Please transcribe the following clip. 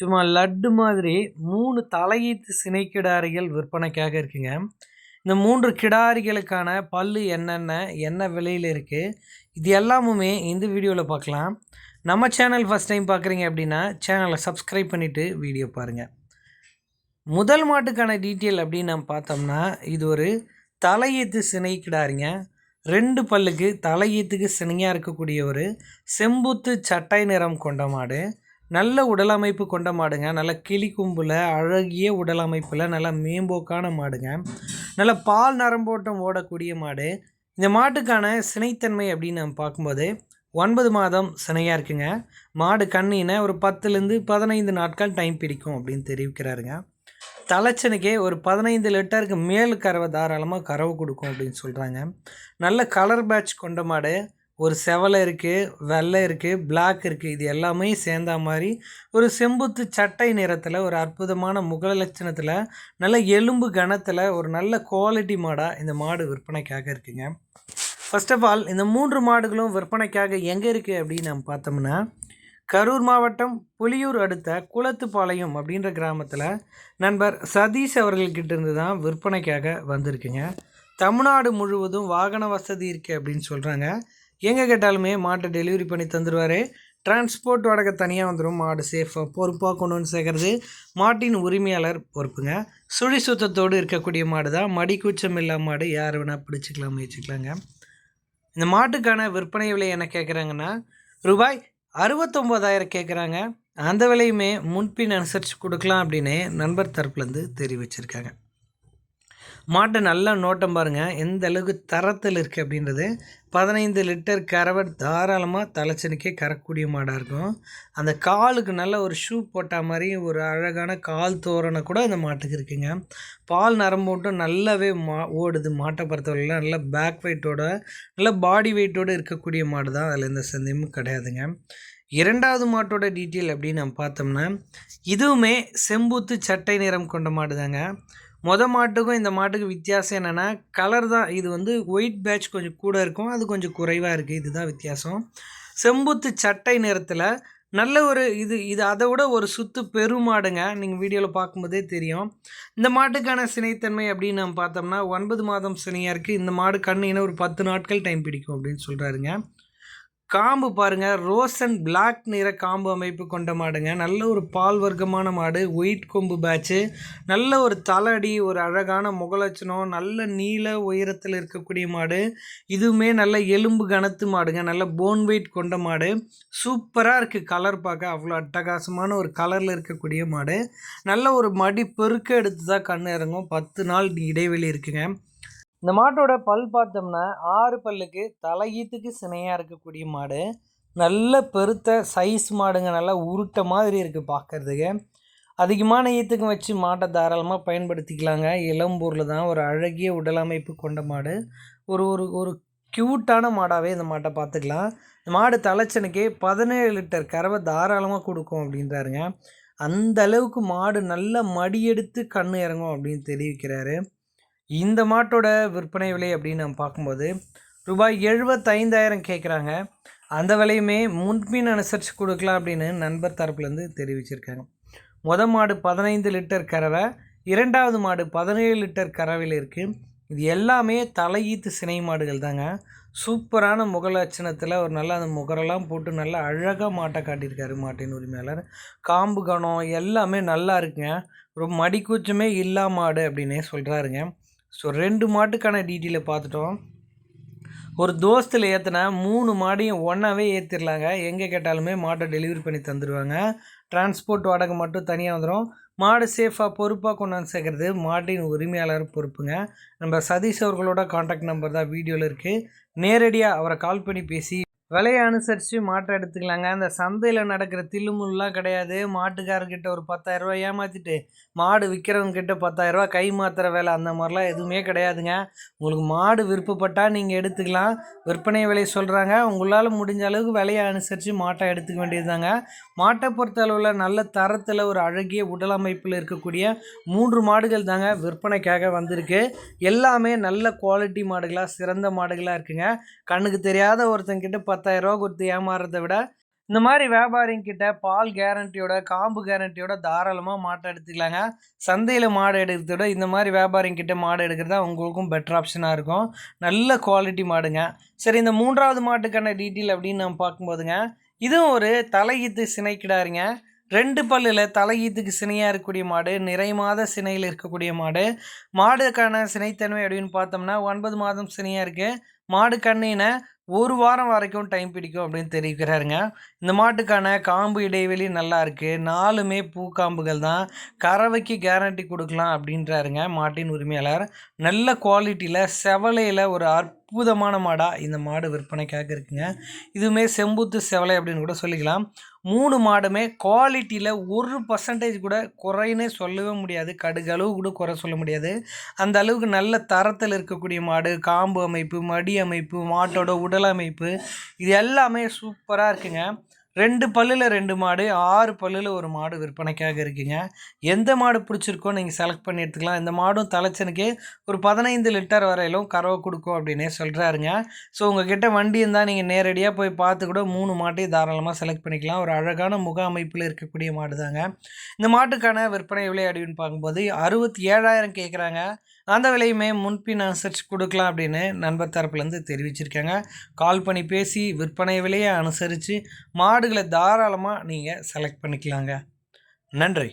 சும்மா லட்டு மாதிரி மூணு தலையீத்து சினை கிடாரிகள் விற்பனைக்காக இருக்குங்க. இந்த மூன்று கிடாரிகளுக்கான பல்லு என்னென்ன என்ன விலையில் இருக்குது இது எல்லாமுமே இந்த வீடியோவில் பார்க்கலாம் நம்ம சேனல் ஃபஸ்ட் டைம் பார்க்குறீங்க அப்படின்னா சேனலை சப்ஸ்கிரைப் பண்ணிவிட்டு வீடியோ பாருங்கள் முதல் மாட்டுக்கான டீட்டெயில் அப்படின்னு நம்ம பார்த்தோம்னா இது ஒரு தலையீத்து சினை கிடாரிங்க ரெண்டு பல்லுக்கு தலையீத்துக்கு சினையாக இருக்கக்கூடிய ஒரு செம்புத்து சட்டை நிறம் கொண்ட மாடு. நல்ல உடலமைப்பு கொண்ட மாடுங்க. நல்ல கிளி கும்பில் அழகிய உடலமைப்பில் நல்ல மேம்போக்கான மாடுங்க. நல்ல பால் நரம்போட்டம் ஓடக்கூடிய மாடு. இந்த மாட்டுக்கான சினைத்தன்மை அப்படின்னு நம்ம பார்க்கும்போது ஒன்பது மாதம் சினையாக இருக்குங்க. மாடு கண்ணின ஒரு பத்துலேருந்து பதினைந்து நாட்கள் டைம் பிடிக்கும் அப்படின்னு தெரிவிக்கிறாருங்க. தலைச்சனுக்கே ஒரு பதினைந்து லிட்டருக்கு மேல் கறவை தாராளமாக கறவை கொடுக்கும் அப்படின்னு சொல்கிறாங்க நல்ல கலர் பேட்ச் கொண்ட மாடு. ஒரு செவலை இருக்குது வெள்ளை இருக்குது பிளாக் இருக்குது இது எல்லாமே சேர்ந்தா மாதிரி ஒரு செம்புத்து சட்டை நிறத்தில் ஒரு அற்புதமான முகல லட்சணத்தில் நல்ல எலும்பு கணத்தில் ஒரு நல்ல குவாலிட்டி மாடாக இந்த மாடு விற்பனைக்காக இருக்குங்க. ஃபர்ஸ்ட் ஆஃப் ஆல் இந்த மூன்று மாடுகளும் விற்பனைக்காக எங்கே இருக்குது அப்படின்னு நம்ம பார்த்தோம்னா கரூர் மாவட்டம் புலியூர் அடுத்த குளத்துப்பாளையம் அப்படின்ற கிராமத்தில் நண்பர் சதீஷ் அவர்கள்கிட்ட இருந்து தான் விற்பனைக்காக வந்திருக்குங்க. தமிழ்நாடு முழுவதும் வாகன வசதி இருக்குது அப்படின்னு சொல்கிறாங்க எங்கே கேட்டாலுமே மாட்டை டெலிவரி பண்ணி தந்துடுவார் டிரான்ஸ்போர்ட் வாடகை தனியாக வந்துடும் மாடு சேஃபாக பொறுப்பாக கொண்டு வந்து சேர்க்குறது. மாட்டின் உரிமையாளர் பொறுப்புங்க. சுழி சுத்தத்தோடு இருக்கக்கூடிய மாடு தான் மடி கூச்சம் இல்லாம மாடு. யார் வேணால் பிடிச்சிக்கலாம் முயற்சிக்கலாங்க. இந்த மாட்டுக்கான விற்பனை விலை என்ன கேட்குறாங்கன்னா ரூபாய் அறுபத்தொம்போதாயிரம் கேட்குறாங்க அந்த விலையுமே முன்பின் அனுசரித்து கொடுக்கலாம் அப்படின்னு நண்பர் தரப்புலேருந்து தெரிவிச்சிருக்காங்க. மாட்டை நல்லா நோட்டம் பாருங்கள் எந்த அளவுக்கு தரத்தில் இருக்குது அப்படின்றது. பதினைந்து லிட்டர் கறவை தாராளமாக தலைச்சனுக்கே கறக்கூடிய மாடாக இருக்கும். அந்த காலுக்கு நல்ல ஒரு ஷூ போட்ட மாதிரி ஒரு அழகான கால் தோரணை கூட அந்த மாட்டுக்கு இருக்குங்க. பால் நரம்போட்டும் நல்லாவே மா ஓடுது மாட்டை பொறுத்தவரையில். நல்ல பேக் வெயிட்டோட நல்ல பாடி வெயிட்டோடு இருக்கக்கூடிய மாடு தான். அதில் எந்த சந்தேகமும் கிடையாதுங்க. இரண்டாவது மாட்டோட டீட்டெயில் அப்படின்னு நம்ம பார்த்தோம்னா இதுவுமே செம்பூத்து சட்டை நிறம் கொண்ட மாடு தாங்க மொதல் மாட்டுக்கும் இந்த மாட்டுக்கு வித்தியாசம் என்னென்னா கலர் தான். இது வந்து ஒயிட் பேட்ச் கொஞ்சம் கூட இருக்கும். அது கொஞ்சம் குறைவாக இருக்குது இதுதான் வித்தியாசம். செம்புத்து சட்டை நிறத்தில் நல்ல ஒரு இது இது அதை விட ஒரு சுத்து பெருமாடுங்க நீங்கள் வீடியோவில் பார்க்கும்போதே தெரியும். இந்த மாட்டுக்கான சினைத்தன்மை அப்படின்னு நம்ம பார்த்தோம்னா ஒன்பது மாதம் சினையாக இருக்குது இந்த மாடு கண்ணினா ஒரு பத்து நாட்கள் டைம் பிடிக்கும் அப்படின்னு சொல்கிறாருங்க காம்பு பாருங்கள் ரோஸ் அண்ட் பிளாக் நிற காம்பு அமைப்பு கொண்ட மாடுங்க. நல்ல ஒரு பால் வர்க்கமான மாடு. ஒயிட் கொம்பு பேட்ச்சு நல்ல ஒரு தலடி ஒரு அழகான முகலட்சணம் நல்ல நீல உயரத்தில் இருக்கக்கூடிய மாடு. இதுவுமே நல்ல எலும்பு கனத்து மாடுங்க. நல்ல போன் வெயிட் கொண்ட மாடு. சூப்பராக இருக்குது கலர் பார்க்க. அவ்வளோ அட்டகாசமான ஒரு கலரில் இருக்கக்கூடிய மாடு. நல்ல ஒரு மடி பெருக்க எடுத்து தான் கண் இறங்கும். பத்து நாள் இடைவெளி இருக்குங்க. இந்த மாட்டோட பல் பார்த்தோம்னா ஆறு பல்லுக்கு தலையீத்துக்கு சினையாக இருக்கக்கூடிய மாடு. நல்ல பெருத்த சைஸ் மாடுங்க. நல்லா உருட்ட மாதிரி இருக்குது பார்க்குறதுக்கு. அதிகமான ஈத்துக்கும் வச்சு மாட்டை தாராளமாக பயன்படுத்திக்கலாங்க. இளம்பூரில் தான் ஒரு அழகிய உடல் அமைப்பு கொண்ட மாடு. ஒரு ஒரு ஒரு க்யூட்டான மாடாகவே இந்த மாட்டை பார்த்துக்கலாம். இந்த மாடு தலைச்சனுக்கே பதினேழு லிட்டர் கறவை தாராளமாக கொடுக்கும் அப்படின்றாருங்க. அந்த அளவுக்கு மாடு நல்ல மடியெடுத்து கண் இறங்கும் அப்படின்னு தெரிவிக்கிறாரு. இந்த மாட்டோட விற்பனை விலை அப்படின்னு நம்ம பார்க்கும்போது ரூபாய் எழுபத்தைந்தாயிரம் கேட்குறாங்க. அந்த விலையுமே முன்பின் அனுசரித்து கொடுக்கலாம் அப்படின்னு நண்பர் தரப்புலேருந்து தெரிவிச்சிருக்காங்க. முத மாடு பதினைந்து லிட்டர் கறவை இரண்டாவது மாடு பதினேழு லிட்டர் கறவையில் இருக்குது இது எல்லாமே தலையீத்து சினை மாடுகள் தாங்க. சூப்பரான முக லட்சணத்தில் ஒரு நல்ல அந்த முகரெல்லாம் போட்டு நல்லா அழகாக மாட்டை காட்டியிருக்காரு மாட்டின் உரிமையாளர். காம்பு கணம் எல்லாமே நல்லா இருக்குங்க. ரொம்ப மடிக்கூச்சமே இல்லா மாடு அப்படின்னே சொல்கிறாருங்க ஸோ ரெண்டு மாட்டுக்கான டீட்டெயிலை பார்த்துட்டோம். ஒரு தோஸ்தில் ஏற்றினா மூணு மாடையும் ஒன்றாவே ஏற்றிடலாங்க எங்கே கேட்டாலுமே மாட்டை டெலிவரி பண்ணி தந்துடுவாங்க டிரான்ஸ்போர்ட் வாடகை மட்டும் தனியாக வந்துடும் மாடு சேஃபாக பொறுப்பாக கொண்டாந்து சேர்க்குறது மாட்டின் உரிமையாளர் பொறுப்புங்க. நம்ம சதீஷ் அவர்களோட காண்டாக்ட் நம்பர் தான் வீடியோவில் இருக்குது நேரடியாக அவரை கால் பண்ணி பேசி விலையை அனுசரித்து மாட்டை எடுத்துக்கலாங்க. அந்த சந்தையில் நடக்கிற தில்லுமுல்லாம் கிடையாது. மாட்டுக்காரர்கிட்ட ஒரு பத்தாயிரரூவா ஏமாற்றிட்டு மாடு விற்கிறவங்கக்கிட்ட பத்தாயிரரூவா கை மாற்றுற வேலை அந்த மாதிரிலாம் எதுவுமே கிடையாதுங்க. உங்களுக்கு மாடு விருப்பப்பட்டால் நீங்கள் எடுத்துக்கலாம். விற்பனை விலை சொல்கிறாங்க உங்களால் முடிஞ்ச அளவுக்கு விலையை அனுசரித்து மாட்டை எடுத்துக்க வேண்டியதுதாங்க. மாட்டை பொறுத்தளவில் நல்ல தரத்தில் ஒரு அழகிய உடல் அமைப்பில் இருக்கக்கூடிய மூன்று மாடுகள் தாங்க விற்பனைக்காக வந்திருக்கு. எல்லாமே நல்ல குவாலிட்டி மாடுகளாக சிறந்த மாடுகளாக இருக்குங்க. கண்ணுக்கு தெரியாத ஒருத்தங்கிட்ட பத்தாயிரரூவா கொடுத்து ஏமாறுறத விட இந்த மாதிரி வியாபாரிங்கிட்ட பால் கேரண்டியோட காம்பு கேரண்டியோட தாராளமாக மாட்டை எடுத்துக்கலாங்க. சந்தையில் மாடு எடுக்கிறத விட இந்த மாதிரி வியாபாரிங்கிட்ட மாடு எடுக்கிறது தான் உங்களுக்கும் பெட்டர் ஆப்ஷனாக இருக்கும். நல்ல குவாலிட்டி மாடுங்க. சரி இந்த மூன்றாவது மாட்டுக்கான டீட்டெயில் அப்படின்னு நம்ம பார்க்கும்போதுங்க இதுவும் ஒரு தலையீத்து சினைக்கிடாருங்க. ரெண்டு பல்லில் தலையீத்துக்கு சினையாக இருக்கக்கூடிய மாடு நிறை மாத சினையில் இருக்கக்கூடிய மாடு. மாடுக்கான சினைத்தன்மை அப்படின்னு பார்த்தோம்னா ஒன்பது மாதம் சினையாக இருக்குது மாடு கண்ணின ஒரு வாரம் வரைக்கும் டைம் பிடிக்கும் அப்படின்னு தெரிவிக்கிறாருங்க. இந்த மாட்டுக்கான காம்பு இடைவெளி நல்லா இருக்குது நாலுமே பூக்காம்புகள் தான். கறவைக்கு கேரண்டி கொடுக்கலாம் அப்படின்றாருங்க மாட்டின் உரிமையாளர். நல்ல குவாலிட்டியில் செவலையில் ஒரு அற்புதமான மாடாக இந்த மாடு விற்பனைக்காக இருக்குங்க. இதுவுமே செம்புத்து செவலை அப்படின்னு கூட சொல்லிக்கலாம். மூணு மாடுமே குவாலிட்டியில் ஒரு பர்சன்டேஜ் கூட குறைன்னே சொல்லவே முடியாது. கடுகளவு கூட குறை சொல்ல முடியாது. அந்த அளவுக்கு நல்ல தரத்தில் இருக்கக்கூடிய மாடு காம்பு அமைப்பு மடி அமைப்பு மாட்டோட உடல் அமைப்பு இது எல்லாமே சூப்பராக இருக்குங்க. ரெண்டு பல்லில் ரெண்டு மாடு ஆறு பல்லில் ஒரு மாடு விற்பனைக்காக இருக்குங்க. எந்த மாடு பிடிச்சிருக்கோ நீங்கள் செலக்ட் பண்ணி எடுத்துக்கலாம். இந்த மாடும் தலைச்சனுக்கு ஒரு பதினைந்து லிட்டர் வரையிலும் கறவை கொடுக்கும் அப்படின்னே சொல்கிறாருங்க ஸோ உங்ககிட்ட வண்டி இருந்தால் நீங்கள் நேரடியாக போய் பார்த்து கூட மூணு மாட்டையும் தாராளமாக செலக்ட் பண்ணிக்கலாம். ஒரு அழகான முக அமைப்பில் இருக்கக்கூடிய மாடு தாங்க இந்த மாட்டுக்கான விற்பனை விலை அப்படின்னு பார்க்கும்போது அறுபத்தி ஏழாயிரம் கேட்குறாங்க அந்த விலையுமே முன்பின் அனுசரித்து கொடுக்கலாம் அப்படின்னு நண்பர் தரப்புலேருந்து தெரிவிச்சிருக்காங்க. கால் பண்ணி பேசி விற்பனை விலையை அனுசரித்து மாடுகளை தாராளமாக நீங்கள் செலக்ட் பண்ணிக்கலாங்க. நன்றி.